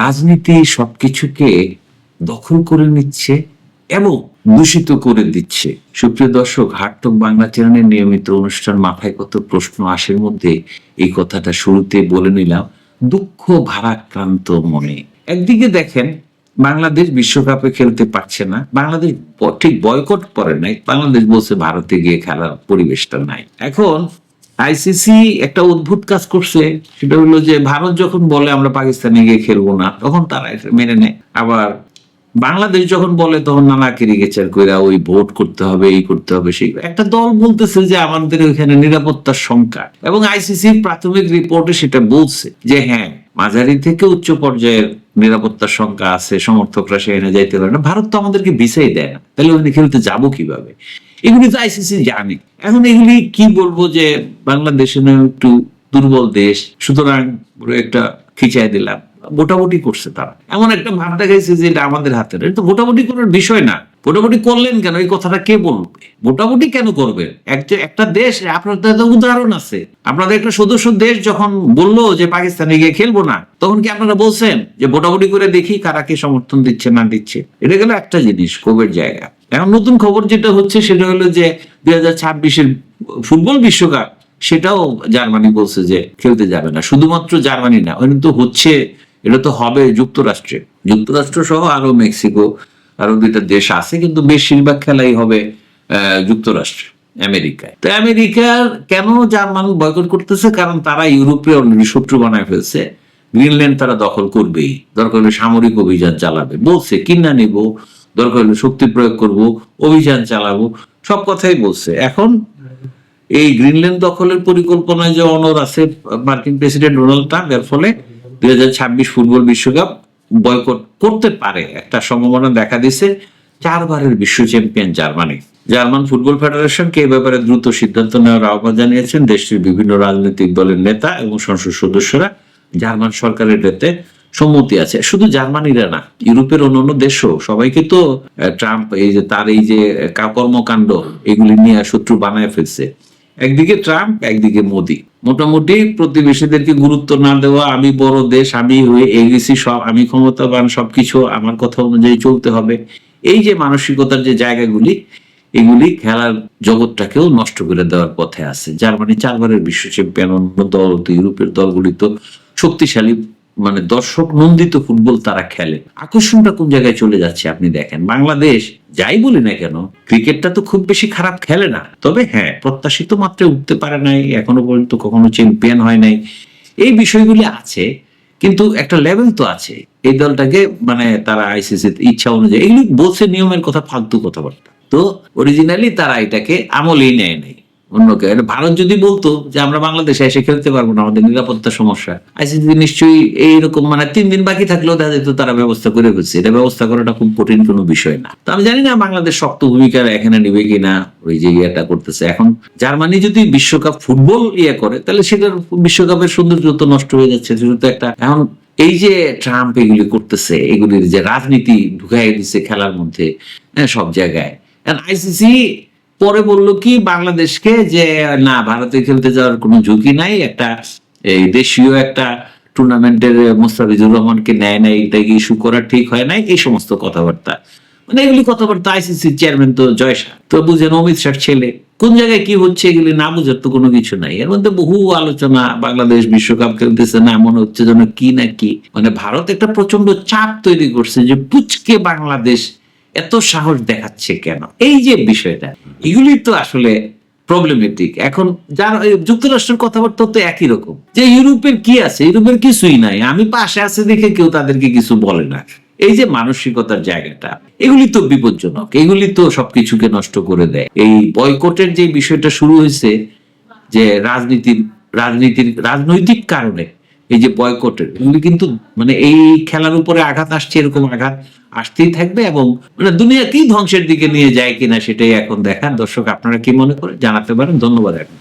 রাজনীতি সবকিছুকে দখল করে নিচ্ছে এবং দূষিত করে দিচ্ছে। সুপ্রিয় দর্শক, হাটটক বাংলা চ্যানেলের নিয়মিত অনুষ্ঠান মাথায় কত প্রশ্ন আসের মধ্যে এই কথাটা শুরুতে বলে নিলাম। দুঃখ ভারাক্রান্ত মনে। একদিকে দেখেন, বাংলাদেশ বিশ্বকাপে খেলতে পারছে না। বাংলাদেশ ঠিক বয়কট করে নাই। বাংলাদেশ বলছে ভারতে গিয়ে খেলার পরিবেশটা নাই। এখন আইসিসি একটা অদ্ভুত কাজ করছে, সেটা হলো যে ভারত যখন বলে আমরা পাকিস্তানে গিয়ে খেলব না, তখন তারা মেনে নেয়। আবার বাংলাদেশ যখন বলে, তখন নানা কেরিগেচার কইরা ওই ভোট করতে হবে, এই করতে হবে, সেই একটা দল বলতেছে যে আমাদের ওইখানে নিরাপত্তার সংখ্যা এবং আইসিসির প্রাথমিক রিপোর্টে সেটা বলছে যে হ্যাঁ মাঝারি থেকে উচ্চ পর্যায়ের নিরাপত্তার সংখ্যা আছে, সমর্থকরা সেখানে যাইতে পারে না। ভারত তো আমাদেরকে ভিসাই দেয় না। তাহলে ওখানে খেলতে যাব কীভাবে? এগুলি তো আইসিসি জানে এখন এগুলি কি বলব যে বাংলাদেশে না একটু দুর্বল দেশ। সুতরাং একটা খিচাই দিলাম। ভোটাভুটি করছে তারা। এমন একটা ভাব দেখাইছে যে এটা আমাদের হাতে তো ভোটাভুটি করার বিষয় না। মোটামুটি করলেন কেন? এই কথাটা কে বলবে? মোটামুটি কেন করবে? একটা একটা দেশ আপনাদের তো উদাহরণ আছে। আপনাদের একটা সদস্য দেশ যখন বলল যে পাকিস্তানে গিয়ে খেলব না, তখন কি আপনারা বলছেন যে মোটামুটি করে দেখি কারা কি সমর্থন দিচ্ছে না দিচ্ছে? এটা গেল একটা জিনিস কোভিড জায়গা। এখন নতুন খবর যেটা হচ্ছে সেটা হলো যে দুই হাজার ছাব্বিশের ফুটবল বিশ্বকাপ, সেটাও জার্মানি বলছে যে খেলতে যাবে না। শুধুমাত্র জার্মানি না, ওখানে তো হচ্ছে, এটা তো হবে যুক্তরাষ্ট্রে। যুক্তরাষ্ট্র সহ আরও মেক্সিকো, আরও দুইটা দেশ আছে, কিন্তু বেশিরভাগ খেলাই হবে যুক্তরাষ্ট্রে, আমেরিকায়। তো আমেরিকার কেন জার্মান বয়কট করতেছে? কারণ তারা ইউরোপে অলরেডি শত্রু বানায় ফেলছে। গ্রিনল্যান্ড তারা দখল করবেই। দরকার সামরিক অভিযান চালাবে। বলছে, কিনা নিব দরকার হলে শক্তি প্রয়োগ করব, অভিযান চালাবো, সব কথাই বলছে। এখন এই গ্রিনল্যান্ড দখলের পরিকল্পনায় যে অনর আছে, মার্কিন প্রেসিডেন্ট ডোনাল্ড ট্রাম্প, এর ফলে দুই হাজার ছাব্বিশ ফুটবল বিশ্বকাপ বয়কট করতে পারে একটা সম্ভাবনা দেখা দিছে চারবারের বিশ্ব চ্যাম্পিয়ন জার্মানি। জার্মান ফুটবল ফেডারেশনকে এই ব্যাপারে দ্রুত সিদ্ধান্ত নেওয়ার আহ্বান জানিয়েছেন। দেশটির বিভিন্ন রাজনৈতিক দলের নেতা এবং সংসদ সদস্যরা জার্মান সরকারের এতে সম্মতি আছে। শুধু জার্মানিরা না, ইউরোপের অন্যান্য দেশও। সবাইকে তো ট্রাম্প এই যে, তার এই যে কর্মকাণ্ড এগুলি নিয়ে শত্রু বানায় ফেলছে। একদিকে ট্রাম্প, একদিকে মোদি। মোটামুটি প্রতিবেশীদেরকে গুরুত্ব না দেওয়া, আমি বড় দেশ, আমি হয়ে এগেছি সব, আমি ক্ষমতাবান, সবকিছু, আমার কথা অনুযায়ী চলতে হবে। এই যে মানসিকতার যে জায়গাগুলি, এগুলি খেলার জগৎটাকেও নষ্ট করে দেওয়ার পথে আছে। জার্মানি চারবারের বিশ্ব চ্যাম্পিয়ন অন্য দল ইউরোপের দলগুলি তো শক্তিশালী মানে দর্শক নন্দিত ফুটবল তারা খেলে। আকর্ষণটা কোন জায়গায় চলে যাচ্ছে আপনি দেখেন। বাংলাদেশ যাই বলি না কেন, ক্রিকেটটা তো খুব বেশি খারাপ খেলে না। তবে হ্যাঁ প্রত্যাশিত মাত্রায় উঠতে পারে নাই, এখনও পর্যন্ত কখনো চ্যাম্পিয়ন হয় নাই। এই বিষয়গুলি আছে, কিন্তু একটা লেভেল তো আছে। এই দলটাকে মানে তারা আইসিসি ইচ্ছা অনুযায়ী এগুলি বলছে নিয়মের কথা, ফালতু কথাবার্তা। তো অরিজিনালি তারা এটাকে আমলেই নেয় নাই। অন্যকে। ভারত যদি বলতো যে আমরা বাংলাদেশে এসে খেলতে পারব না আমাদের নিরাপত্তা সমস্যা। আইসিসি নিশ্চয়ই এইরকম মানে তিন দিন বাকি থাকলেও দেখা যেত তারা ব্যবস্থা করে ফেলছে। এটা ব্যবস্থা করাটা খুব কঠিন কোনো বিষয় না। তো আমি জানি না বাংলাদেশ শক্ত ভূমিকা এখানে নিবে কিনা ওই যে ইয়েটা করতেছে। এখন জার্মানি যদি বিশ্বকাপ ফুটবল ইয়ে করে তাহলে সেটার বিশ্বকাপের সৌন্দর্য তো নষ্ট হয়ে যাচ্ছে। সেটা তো একটা এখন এই যে ট্রাম্প এগুলি করতেছে এগুলির যে রাজনীতি ঢুকাই দিচ্ছে খেলার মধ্যে হ্যাঁ, সব জায়গায়। আইসিসি পরে বলল কি, বাংলাদেশকে যে, না, ভারতে খেলতে যাওয়ার কোনো ঝুঁকি নাই, একটা এই দেশীয় একটা টুর্নামেন্টের মোস্তাফিজুর রহমানকে নেয় নাই এটাকে ইস্যু করা ঠিক হয় নাই? এই সমস্ত কথাবার্তা। মানে এগুলি কথাবার্তা আইসিসি চেয়ারম্যান তো জয় শাহ তো বুঝেন, অমিত শাহ ছেলে, কোন জায়গায় কি হচ্ছে এগুলি না বুঝার তো কোনো কিছু নাই। এর মধ্যে বহু আলোচনা, বাংলাদেশ বিশ্বকাপ খেলতেছে, না মনে হচ্ছে যেন কি না কি। মানে ভারত একটা প্রচণ্ড চাপ তৈরি করছে যে, পুচকে বাংলাদেশ এত সাহস দেখাচ্ছে কেন? এই যে বিষয়টা এগুলি তো আসলে প্রবলেমেটিক এখন যার যুক্তরাষ্ট্রের কথাবার্তা তো একই রকম। যে ইউরোপের কি আছে, ইউরোপের কিছুই নাই। আমি পাশে আছে দেখে কেউ তাদেরকে কিছু বলে না। এই যে মানসিকতার জায়গাটা, এগুলি তো বিপজ্জনক। এগুলি তো সবকিছুকে নষ্ট করে দেয়। এই বয়কটের যে বিষয়টা শুরু হয়েছে, যে রাজনীতির রাজনীতির, রাজনৈতিক কারণে এই যে বয়কটের এগুলি কিন্তু মানে এই খেলার উপরে আঘাত আসছে, এরকম আঘাত আসতেই থাকবে এবং মানে দুনিয়া কি ধ্বংসের দিকে নিয়ে যায় কিনা সেটাই এখন দেখার দর্শক, আপনারা কি মনে করে জানাতে পারেন। ধন্যবাদ এখন